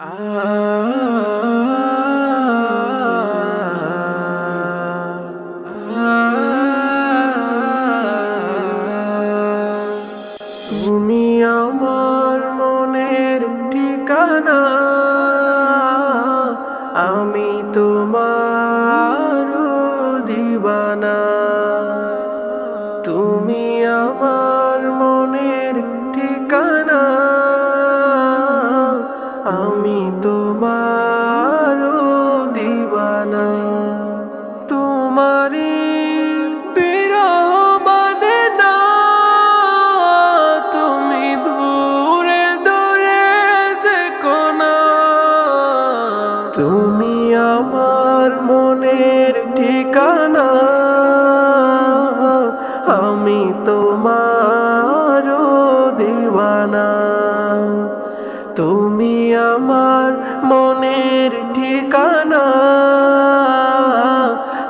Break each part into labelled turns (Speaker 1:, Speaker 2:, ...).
Speaker 1: তুমি আমার মনের ঠিকানা আমি তোমার দিবানা। তুমি আমার তুমি আমার মনের ঠিকানা। আমি তোমার দিওয়ানা। তুমি আমার মনের ঠিকানা।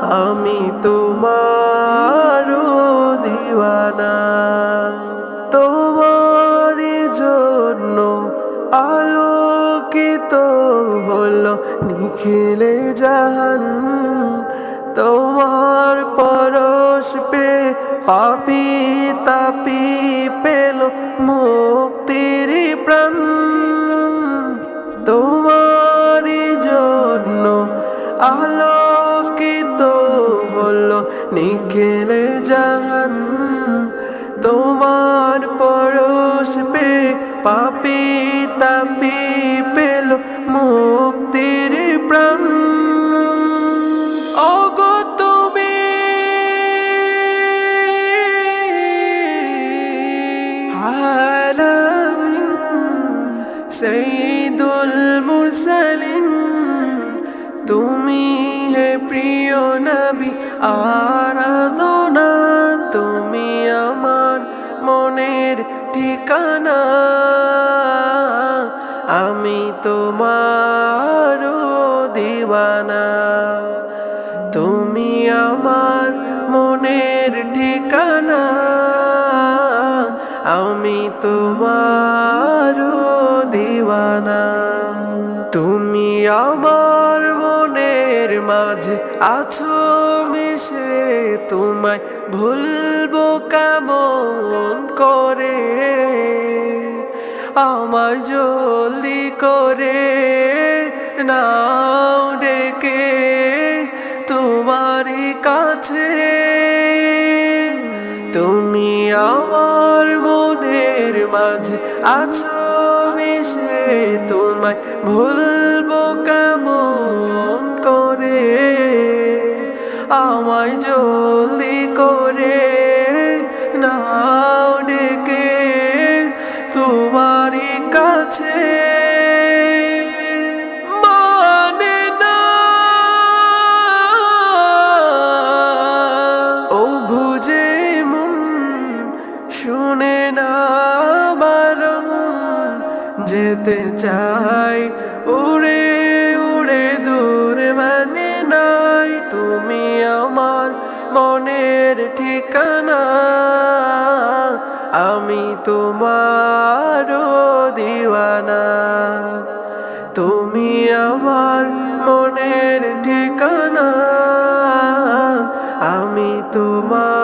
Speaker 1: আমি তোমার দিওয়ানা। নিখিলে জাহান তোমার পরশ পে পাপি তাপি পেল মুক্তির প্রাণ। তোমার জন্য আলোকিত হলো নিখিলে জাহান তোমার পরশ পে পাপি তাপি আলামিন সঈদুল মুরসালিন তুমি হে প্রিয় নবী, আরাধনা। তুমি আমার মনের ঠিকানা। আমি তোমার দিবানা। তোমার দিওয়ানা। তুমি আমার মনের মাঝে আছো, মিশে তোমায় ভুলবো কেমন করে? আমার জলদি করে নাও ডেকে তোমারই কাছে। মাঝে আছো মিশে তোমায় ভুলবো কেমন করে? আমায় জলদি করে নাও ডেকে তোমারই কাছে যেতে চাই। উড়ে উড়ে দূরে মানে নাই তুমি আমার মনের ঠিকানা। আমি তোমার দিওয়ানা। তুমি আমার মনের ঠিকানা। আমি তোমার